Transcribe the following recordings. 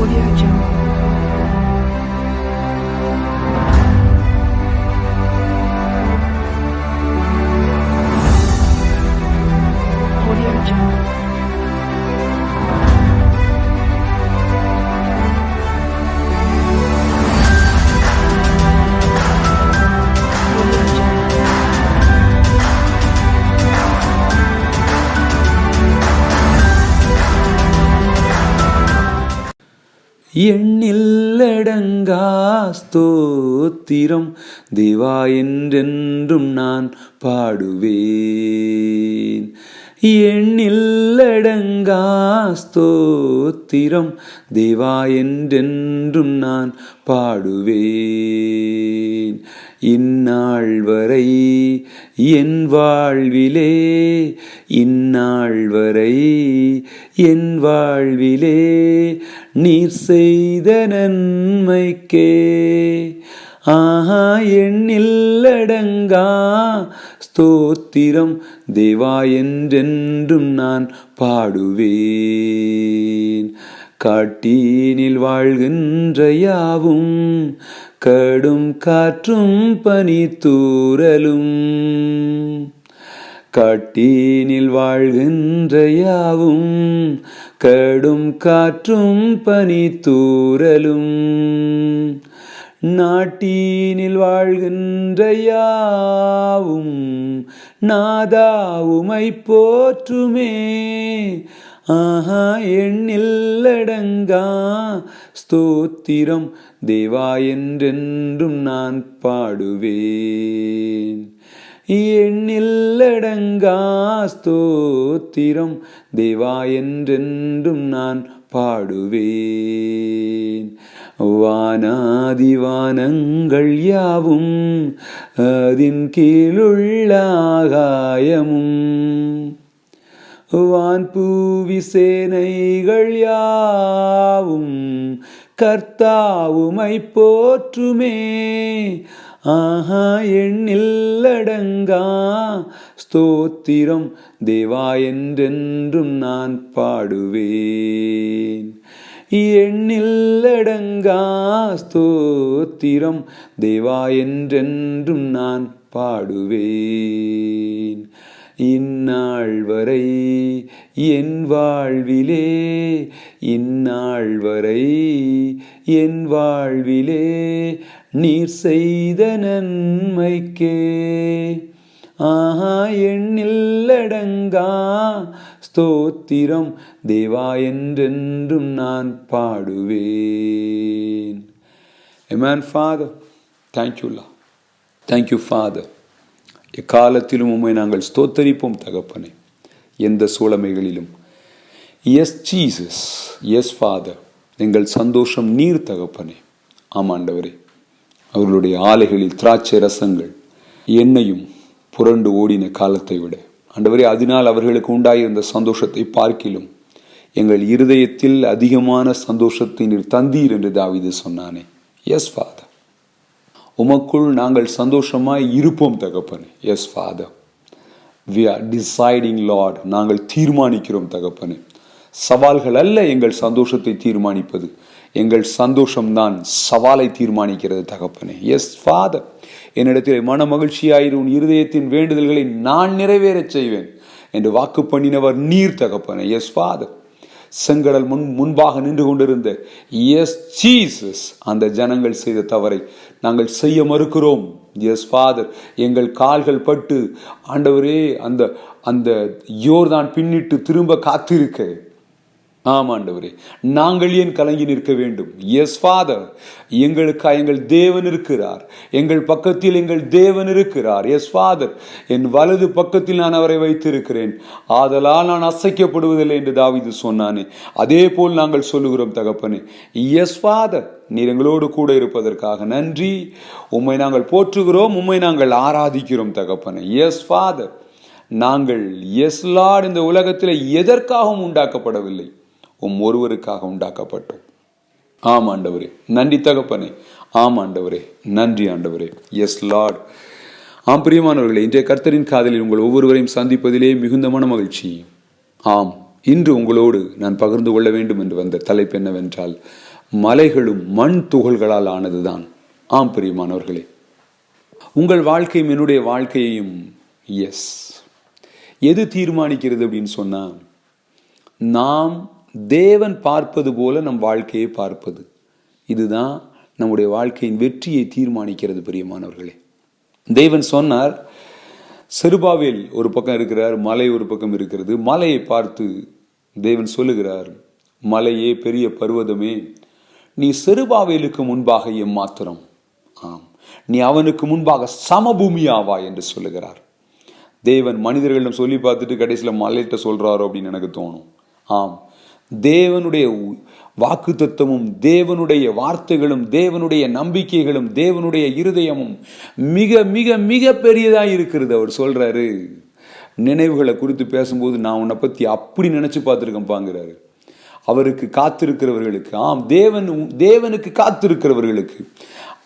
Audio Jungle. எண்ணில்லடங்கா ஸ்தோத்திரம் தேவா என்றென்றும் நான் பாடுவேன். எண்ணில்லடங்கா ஸ்தோத்திரம் தேவா என்றென்றும் நான் பாடுவேன். இந்நாள் வரை என் வாழ்விலே இந்நாள் வரை என் வாழ்விலே நீர் செய்த நன்மைக்கே. ஆஹா எண்ணில்லடங்கா. ஸ்தோத்திரம் தேவா என்றென்றும் நான் பாடுவேன். காட்டீனில் வாழ்கின்ற யாவும் கடும் காற்றும் பனி தூரலும் காட்டீனில் வாழ்கின்ற யாவும் கடும் காற்றும் பனி தூரலும் நாட்டீனில் வாழ்கின்ற யாவும் நாதாவுமை போற்றுமே. ஆஹா எண்ணில்லடங்கா ஸ்தோத்திரம். தேவா என்றென்றும் நான் பாடுவேன். எண்ணில்லடங்கா ஸ்தோத்திரம் தேவா என்றென்றும் நான் பாடுவேன். வானாதிவானங்கள் யாவும் அதின் கீழுள்ள ஆகாயமும். வான்பூவி சேனைகள் யாவும் கர்த்தாவுமை போற்றுமே. ஆஹா எண்ணில்லடங்கா. ஸ்தோத்திரம் தேவா என்றென்றும் நான் பாடுவேன். எண்ணில்லடங்கா. ஸ்தோத்திரம் தேவா என்றென்றும் நான் பாடுவேன். இந்நாள் வரை என் வாழ்விலே இந்நாள் வரை என் வாழ்விலே நீர் செய்த நன்மைக்கே. ஆஹா எண்ணில்லடங்கா ஸ்தோத்திரம் தேவா என்றென்றும் நான் பாடுவேன். Amen, ஃபாதர் தேங்க்யூல்லா தேங்க்யூ ஃபாதர் எக்காலத்திலும் உண்மை நாங்கள் ஸ்தோத்தரிப்போம் தகப்பனே. எந்த சூழமைகளிலும். எஸ் ஜீசஸ் எஸ் ஃபாதர் எங்கள் சந்தோஷம் நீர் தகப்பனே. ஆமாண்டவரே. அவர்களுடைய ஆலைகளில் திராட்சை ரசங்கள் எண்ணெயும் புரண்டு ஓடின காலத்தை விட. ஆண்டவரே அதனால் அவர்களுக்கு உண்டாயிருந்த சந்தோஷத்தை பார்க்கிலும் எங்கள் இருதயத்தில் அதிகமான சந்தோஷத்தை நீர் தந்தீர் என்று தாவிது சொன்னானே. எஸ் ஃபாதர் உமக்குள் நாங்கள் சந்தோஷமாய் இருப்போம் தகப்பனே. Yes father we are deciding lord நாங்கள் தீர்மானிக்கிறோம் தகப்பனே. சவால்கள் அல்ல எங்கள் சந்தோஷத்தை தீர்மானிப்பது. எங்கள் சந்தோஷம்தான் சவாலை தீர்மானிக்கிறது தகப்பனே. எஸ் ஃபாதர் என்னிடத்தில் மன மகிழ்ச்சியாயிரு உன் இருதயத்தின் வேண்டுதல்களை நான் நிறைவேறச் செய்வேன் என்று வாக்கு பண்ணினவர் நீர் தகப்பனே. எஸ் ஃபாதர் செங்கடல் முன் முன்பாக நின்று கொண்டிருந்த எஸ் சீசஸ் அந்த ஜனங்கள் செய்த தவறை நாங்கள் செய்ய மறுக்கிறோம். எஸ் ஃபாதர் எங்கள் கால்கள் பட்டு ஆண்டவரே அந்த அந்த யோர்தான் பின்னிட்டு திரும்ப காத்திருக்க. ஆமாண்டவரே நாங்கள் ஏன் கலங்கி நிற்க வேண்டும்? எஸ் ஃபாதர் எங்களுக்காக எங்கள் தேவன் இருக்கிறார். எங்கள் பக்கத்தில் எங்கள் தேவன் இருக்கிறார். எஸ் ஃபாதர் என் வலது பக்கத்தில் நான் அவரை வைத்திருக்கிறேன். ஆதலால் நான் அசைக்கப்படுவதில்லை என்று தாவிது சொன்னானே. அதே போல் நாங்கள் சொல்லுகிறோம் தகப்பனே. எஸ் ஃபாதர் நீர் எங்களோடு கூட இருப்பதற்காக நன்றி. உம்மை நாங்கள் போற்றுகிறோம் உம்மை நாங்கள் ஆராதிக்கிறோம் தகப்பனே. எஸ் ஃபாதர் நாங்கள் எஸ் லார்ட் இந்த உலகத்தில் எதற்காகவும் உண்டாக்கப்படவில்லை. உம் ஒருவருக்காக உண்டாக்கப்பட்டோம். ஆம் ஆண்டவரே நன்றி தகப்பனே. ஆம் ஆண்டவரே நன்றி ஆண்டவரே. எஸ் லார்ட் ஆம் பிரியமானவர்களே இன்றைய கர்த்தரின் காதலில் உங்கள் ஒவ்வொருவரையும் சந்திப்பதிலே மிகுந்த மன மகிழ்ச்சி ஆம் இன்று உங்களோடு நான் பகிர்ந்து கொள்ள வேண்டும் என்று வந்த தலைப்பு என்னவென்றால் மலைகளும் மண் துகள்களால் ஆனதுதான். ஆம் பிரியமானவர்களே. உங்கள் வாழ்க்கையும் என்னுடைய வாழ்க்கையையும் எஸ் எது தீர்மானிக்கிறது அப்படின்னு சொன்னால் நாம் தேவன் பார்ப்பது போல நம் வாழ்க்கையை பார்ப்பது. இதுதான் நம்முடைய வாழ்க்கையின் வெற்றியை தீர்மானிக்கிறது பிரியமானவர்களே. தேவன் சொன்னார் செருபாவேல் ஒரு பக்கம் இருக்கிறார் மலை ஒரு பக்கம் இருக்கிறது. மலையை பார்த்து தேவன் சொல்லுகிறார் மலையே பெரிய பருவதமே நீ செருபாவேலுக்கு முன்பாக எம்மாத்திரம் ஆம் நீ அவனுக்கு முன்பாக சமபூமியாவா? என்று சொல்லுகிறார். தேவன் மனிதர்களிடம் சொல்லி பார்த்துட்டு கடைசியில் மலையிட்ட சொல்கிறாரோ அப்படின்னு எனக்கு தோணும். ஆம் தேவனுடைய வாக்கு தத்துவமும் தேவனுடைய வார்த்தைகளும் தேவனுடைய நம்பிக்கைகளும் தேவனுடைய இருதயமும் மிக மிக மிக பெரியதாக இருக்கிறது அவர் சொல்கிறாரு நினைவுகளை குறித்து பேசும்போது நான் உன்னை பற்றி அப்படி நினச்சி பார்த்துருக்கேன் பாங்கிறாரு. அவருக்கு காத்திருக்கிறவர்களுக்கு ஆம் தேவன் தேவனுக்கு காத்திருக்கிறவர்களுக்கு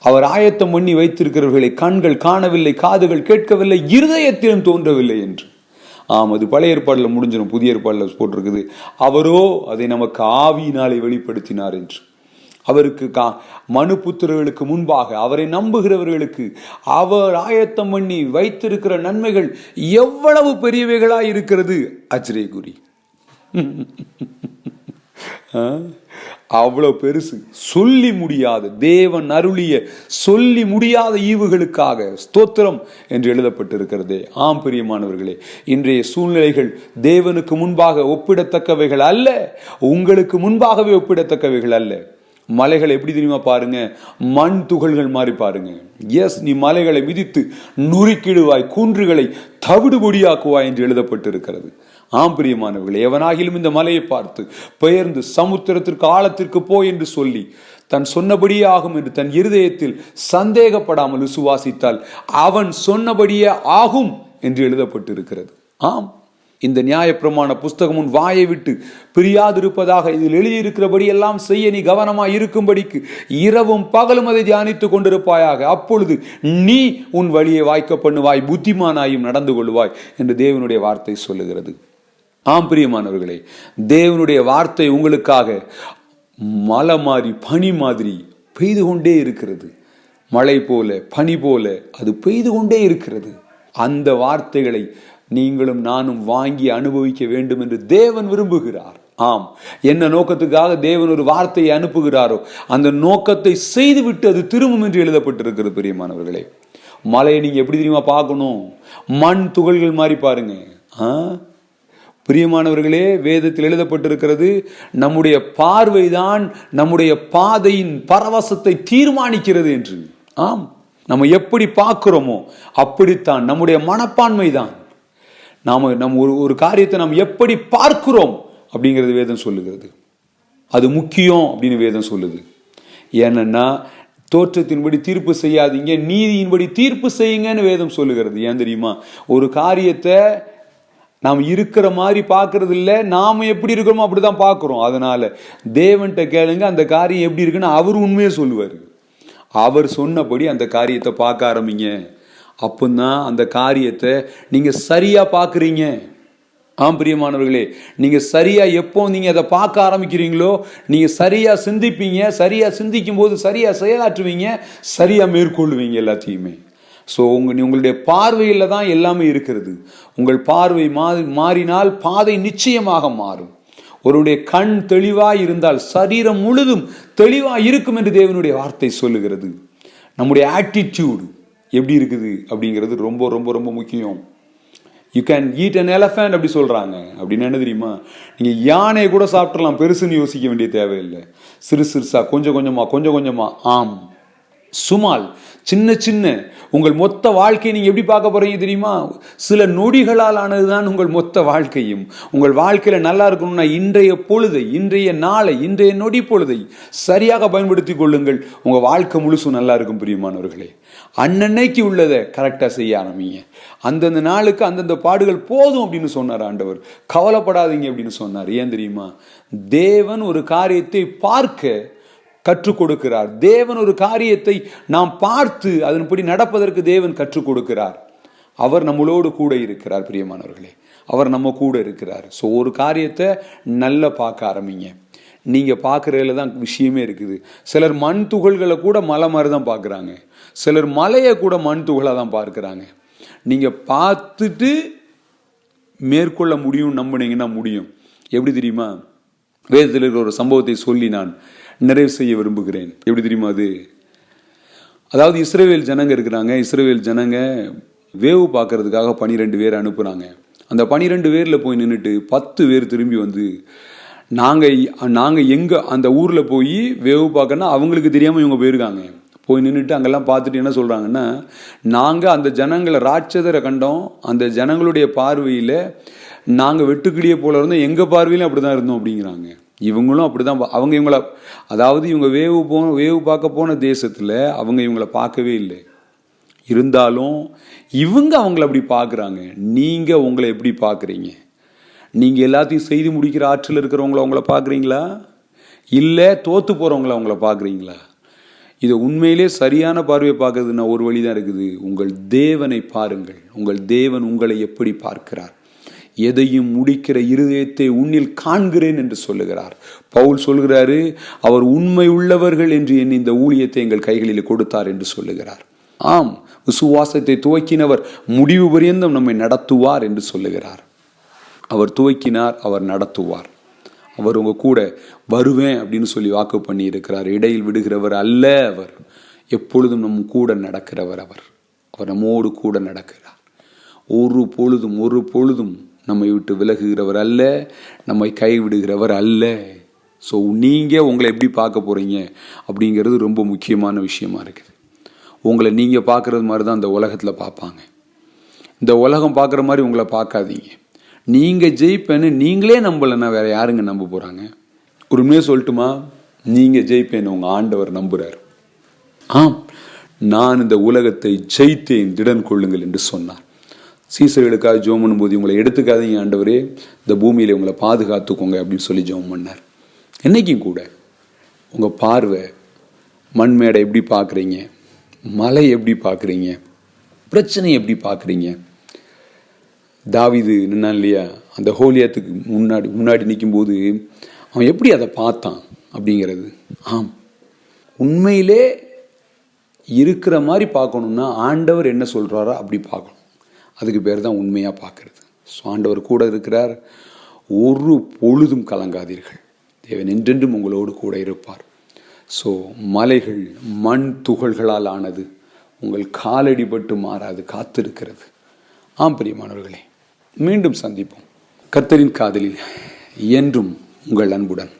அவர் ஆயத்தம் பண்ணி வைத்திருக்கிறவர்களை கண்கள் காணவில்லை காதுகள் கேட்கவில்லை இருதயத்திலும் தோன்றவில்லை என்று. ஆம் அது பழைய ஏற்பாடில் முடிஞ்சிடும் புதிய ஏற்பாடில் போட்டிருக்குது. அவரோ அதை நமக்கு ஆவியினாலே வெளிப்படுத்தினார் என்று. அவருக்கு கா மனு புத்திரர்களுக்கு முன்பாக அவரை நம்புகிறவர்களுக்கு அவர் ஆயத்தம் பண்ணி வைத்திருக்கிற நன்மைகள் எவ்வளவு பெரியவைகளாக இருக்கிறது? அச்சிரேகுரி அவ்வளோ பெருசு. சொல்லி முடியாத. தேவன் அருளிய சொல்லி முடியாத ஈவுகளுக்காக ஸ்தோத்திரம் என்று எழுதப்பட்டிருக்கிறது. ஆம் பிரியமானவர்களே இன்றைய சூழ்நிலைகள் தேவனுக்கு முன்பாக ஒப்பிடத்தக்கவைகள் அல்ல. உங்களுக்கு முன்பாகவே ஒப்பிடத்தக்கவைகள் அல்ல. மலைகளை எப்படி தெரியுமா பாருங்க? மண் துகள்கள் மாதிரி பாருங்க. எஸ் நீ மலைகளை மிதித்து நுறுக்கிடுவாய் கூன்றுகளை தவிடுபொடியாக்குவாய் என்று எழுதப்பட்டிருக்கிறது. ஆம் பிரியமானவர்களே எவனாகிலும் இந்த மலையை பார்த்து பெயர்ந்து சமுத்திரத்திற்கு ஆழத்திற்கு போ என்று சொல்லி தன் சொன்னபடியே ஆகும் என்று தன் இருதயத்தில் சந்தேகப்படாமல் விசுவாசித்தால் அவன் சொன்னபடியே ஆகும் என்று எழுதப்பட்டிருக்கிறது. ஆம் இந்த நியாயப்பிரமாண புஸ்தகம் உன் வாயை விட்டு பிரியாதிருப்பதாக இதில் எழுதியிருக்கிறபடி எல்லாம் செய்ய நீ கவனமாக இருக்கும்படிக்கு இரவும் பகலும் அதை தியானித்துக் கொண்டிருப்பாயாக. அப்பொழுது நீ உன் வழியை வாய்க்க பண்ணுவாய் புத்திமானாயும் நடந்து கொள்வாய் என்று தேவனுடைய வார்த்தை சொல்லுகிறது. ஆம் பிரியமானவர்களே தேவனுடைய வார்த்தை உங்களுக்காக மலை மாதிரி பனி மாதிரி பெய்து கொண்டே இருக்கிறது. மழை போல பனி போல அது பெய்து கொண்டே இருக்கிறது. அந்த வார்த்தைகளை நீங்களும் நானும் வாங்கி அனுபவிக்க வேண்டும் என்று தேவன் விரும்புகிறார். ஆம் என்ன நோக்கத்துக்காக தேவன் ஒரு வார்த்தையை அனுப்புகிறாரோ அந்த நோக்கத்தை செய்துவிட்டு அது திரும்பும் என்று எழுதப்பட்டிருக்கிறது பிரியமானவர்களே. மலையை நீங்க எப்படி தெரியுமா பார்க்கணும்? மண் துகள்கள் மாதிரி பாருங்க. ஆ? பிரியமானவர்களே வேதத்தில் எழுதப்பட்டிருக்கிறது நம்முடைய பார்வைதான் நம்முடைய பாதையின் பரவசத்தை தீர்மானிக்கிறது என்று. ஆம் நம்ம எப்படி பார்க்குறோமோ அப்படித்தான் நம்முடைய மனப்பான்மை தான் நாம் நம்ம ஒரு ஒரு காரியத்தை நாம் எப்படி பார்க்கிறோம் அப்படிங்கிறது வேதம் சொல்லுகிறது. அது முக்கியம் அப்படின்னு வேதம் சொல்லுது. ஏன்னா தோற்றத்தின்படி தீர்ப்பு செய்யாதீங்க நீதியின்படி தீர்ப்பு செய்யுங்கன்னு வேதம் சொல்லுகிறது. ஏன் தெரியுமா? ஒரு காரியத்தை நாம் இருக்கிற மாதிரி பார்க்கறது இல்லை நாம் எப்படி இருக்கிறோமோ அப்படிதான் பார்க்குறோம். அதனால் தேவன்கிட்ட கேளுங்க அந்த காரியம் எப்படி இருக்குன்னு அவர் உண்மையை சொல்லுவார். அவர் சொன்னபடி அந்த காரியத்தை பார்க்க ஆரம்பிங்க. அப்போதான் அந்த காரியத்தை நீங்கள் சரியாக பார்க்குறீங்க. ஆம் பிரியமானவர்களே நீங்கள் சரியாக எப்போ நீங்கள் அதை பார்க்க ஆரம்பிக்கிறீங்களோ நீங்கள் சரியாக சிந்திப்பீங்க சரியாக சிந்திக்கும் போது சரியாக செயலாற்றுவீங்க சரியாக மேற்கொள்ளுவீங்க எல்லாத்தையுமே. ஸோ உங்கள் உங்களுடைய பார்வையில் தான் எல்லாமே இருக்கிறது. உங்கள் பார்வை மாறி மாறினால் பாதை நிச்சயமாக மாறும். ஒருவருடைய கண் தெளிவாய் இருந்தால் சரீரம் முழுதும் தெளிவாக இருக்கும் என்று தேவனுடைய வார்த்தை சொல்லுகிறது. நம்முடைய ஆட்டிடியூடு எப்படி இருக்குது அப்படிங்கிறது ரொம்ப ரொம்ப ரொம்ப முக்கியம். You can eat an elephant அப்படி சொல்கிறாங்க அப்படின்னு என்ன தெரியுமா? நீங்கள் யானையை கூட சாப்பிட்றலாம் பெருசுன்னு யோசிக்க வேண்டிய தேவையில்லை. சிறு சிறுசாக கொஞ்சம் கொஞ்சமாக கொஞ்சம் கொஞ்சமாக ஆம். சுமால் சின்ன சின்ன. உங்கள் மொத்த வாழ்க்கையை நீங்கள் எப்படி பார்க்க போறீங்க தெரியுமா? சில நொடிகளால் ஆனதுதான் உங்கள் மொத்த வாழ்க்கையும். உங்கள் வாழ்க்கையில் நல்லா இருக்கணும்னா இன்றைய பொழுதை இன்றைய நாளை இன்றைய நொடி பொழுதை சரியாக பயன்படுத்தி கொள்ளுங்கள். உங்கள் வாழ்க்கை முழுசும் நல்லா இருக்கும் பிரியமானவர்களே. அன்னன்னைக்கு உள்ளதை கரெக்டாக செய்ய ஆரம்பிங்க. அந்தந்த நாளுக்கு அந்தந்த பாடுகள் போதும் அப்படின்னு சொன்னார் ஆண்டவர். கவலைப்படாதீங்க அப்படின்னு சொன்னார். ஏன் தெரியுமா? தேவன் ஒரு காரியத்தை பார்க்க கற்றுக் கொடுக்கிறார். தேவன் ஒரு காரியத்தை நாம் பார்த்து அதன்படி நடப்பதற்கு தேவன் கற்றுக் கொடுக்கிறார். அவர் நம்மளோடு கூட இருக்கிறார் பிரியமானவர்களே. அவர் நம்ம கூட இருக்கிறார். ஸோ ஒரு காரியத்தை நல்லா பார்க்க ஆரம்பிங்க. நீங்கள் பார்க்குறதுல தான் விஷயமே இருக்குது. சிலர் மண் துகள்களை கூட மலை மாதிரி தான் பார்க்குறாங்க. சிலர் மலையை கூட மண் துகளாக தான் பார்க்குறாங்க. நீங்கள் பார்த்துட்டு மேற்கொள்ள முடியும் நம்புனீங்கன்னா முடியும். எப்படி தெரியுமா? வேதத்தில் இருக்கிற ஒரு சம்பவத்தை சொல்லி நான் நிறைவு செய்ய விரும்புகிறேன். எப்படி தெரியுமா அது? அதாவது இஸ்ரேவேல் ஜனங்க இருக்கிறாங்க இஸ்ரேவேல் ஜனங்க வேவு பார்க்கறதுக்காக பனிரெண்டு பேர் அனுப்புகிறாங்க அந்த பனிரெண்டு பேரில் போய் நின்றுட்டு பத்து பேர் திரும்பி வந்து நாங்கள் நாங்கள் எங்கே அந்த ஊரில் போய் வேவு பார்க்கன்னா அவங்களுக்கு தெரியாமல் இவங்க போயிருக்காங்க. போய் நின்றுட்டு அங்கெல்லாம் பார்த்துட்டு என்ன சொல்கிறாங்கன்னா நாங்கள் அந்த ஜனங்களை ராட்சதரை கண்டோம். அந்த ஜனங்களுடைய பார்வையில் நாங்கள் வெட்டுக்கிளியை போல இருந்தோம் எங்கள் பார்வையிலும் அப்படி தான் இருந்தோம் அப்படிங்கிறாங்க. இவங்களும் அப்படி தான் அவங்க இவங்கள அதாவது இவங்க வேவு போன வேவு பார்க்க போன தேசத்தில் அவங்க இவங்கள பார்க்கவே இல்லை. இருந்தாலும் இவங்க அவங்கள அப்படி பார்க்குறாங்க. நீங்கள் உங்களை எப்படி பார்க்குறீங்க? நீங்கள் எல்லாத்தையும் செய்து முடிக்கிற ஆற்றல் இருக்கிறவங்கள அவங்கள பார்க்குறீங்களா? இல்லை தோற்று போகிறவங்கள அவங்கள பார்க்குறீங்களா? இதை உண்மையிலே சரியான பார்வையை பார்க்கறதுன்னா ஒரு வழி தான் இருக்குது. உங்கள் தேவனை பாருங்கள். உங்கள் தேவன் உங்களை எப்படி பார்க்கிறார்? எதையும் முடிக்கிற இருதயத்தை உன்னில் காண்கிறேன் என்று சொல்லுகிறார். பவுல் சொல்கிறாரு அவர் உண்மை உள்ளவர்கள் என்று என் இந்த ஊழியத்தை எங்கள் கைகளில் கொடுத்தார் என்று சொல்லுகிறார். ஆம் விசுவாசத்தை துவக்கினவர் முடிவு பரியந்தம் நம்மை நடத்துவார் என்று சொல்லுகிறார். அவர் துவக்கினார் அவர் நடத்துவார். அவர் உங்க கூட வருவேன் அப்படின்னு சொல்லி வாக்கு பண்ணி இருக்கிறார் இடையில் விடுகிறவர் அல்ல அவர். எப்பொழுதும் நம் கூட நடக்கிறவர் அவர். அவர் நம்மோடு கூட நடக்கிறார். ஒரு பொழுதும் ஒரு பொழுதும் நம்மை விட்டு விலகுகிறவர் அல்ல நம்மை கைவிடுகிறவர் அல்ல. ஸோ நீங்கள் உங்களை எப்படி பார்க்க போகிறீங்க அப்படிங்கிறது ரொம்ப முக்கியமான விஷயமா இருக்குது. உங்களை நீங்கள் பார்க்குறது மாதிரி தான் இந்த உலகத்தில் பார்ப்பாங்க. இந்த உலகம் பார்க்குற மாதிரி உங்களை பார்க்காதீங்க. நீங்கள் ஜெயிப்பேன்னு நீங்களே நம்பலைன்னா வேறு யாருங்க நம்ப போகிறாங்க உண்மையே சொல்லட்டுமா? நீங்கள் ஜெயிப்பேன்னு உங்கள் ஆண்டவர் நம்புகிறார் ஆம் நான் இந்த உலகத்தை ஜெயித்தேன் திடன் கொள்ளுங்கள் என்று சொன்னார். சீசர்களுக்காக ஜோம் பண்ணும்போது உங்களை எடுத்துக்காதீங்க ஆண்டவரே. இந்த பூமியில் உங்களை பாதுகாத்துக்கோங்க அப்படின்னு சொல்லி ஜோம் பண்ணார். என்னைக்கும் கூட உங்கள் பார்வை மண் மேடை எப்படி பார்க்குறீங்க மலை எப்படி பார்க்குறீங்க பிரச்சனை எப்படி பார்க்குறீங்க? தாவிது நின்னான் இல்லையா? அந்த ஹோலியத்துக்கு முன்னாடி முன்னாடி நிற்கும்போது அவன் எப்படி அதை பார்த்தான் அப்படிங்கிறது? ஆம். உண்மையிலே இருக்கிற மாதிரி பார்க்கணுன்னா ஆண்டவர் என்ன சொல்கிறாரோ அப்படி பார்க்கணும். அதுக்கு பேர் தான் உண்மையாக பார்க்கறது. ஸோ ஆண்டவர் கூட இருக்கிறார். ஒரு பொழுதும் கலங்காதீர்கள். தேவன் என்றென்றும் உங்களோடு கூட இருப்பார். ஸோ மலைகள் மண் துகள்களால் ஆனது உங்கள் காலடிபட்டு மாறாது காத்திருக்கிறது. ஆம் பிரியமானவர்களே மீண்டும் சந்திப்போம். கர்த்தரின் காதலில் என்றும் உங்கள் அன்புடன்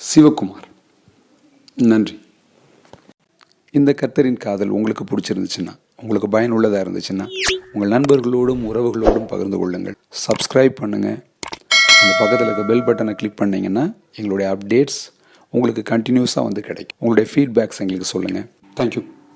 சிவகுமார். நன்றி. இந்த கர்த்தரின் காதல் உங்களுக்கு பிடிச்சிருந்துச்சுன்னா உங்களுக்கு பயனுள்ளதாக இருந்துச்சுன்னா உங்கள் நண்பர்களோடும் உறவுகளோடும் பகிர்ந்து கொள்ளுங்கள். சப்ஸ்கிரைப் பண்ணுங்கள் அந்த பக்கத்தில் இருக்க பெல் பட்டனை கிளிக் பண்ணிங்கன்னா எங்களுடைய அப்டேட்ஸ் உங்களுக்கு கண்டினியூஸாக வந்து கிடைக்கும். உங்களுடைய ஃபீட்பேக்ஸ் எங்களுக்கு சொல்லுங்கள் தேங்க்யூ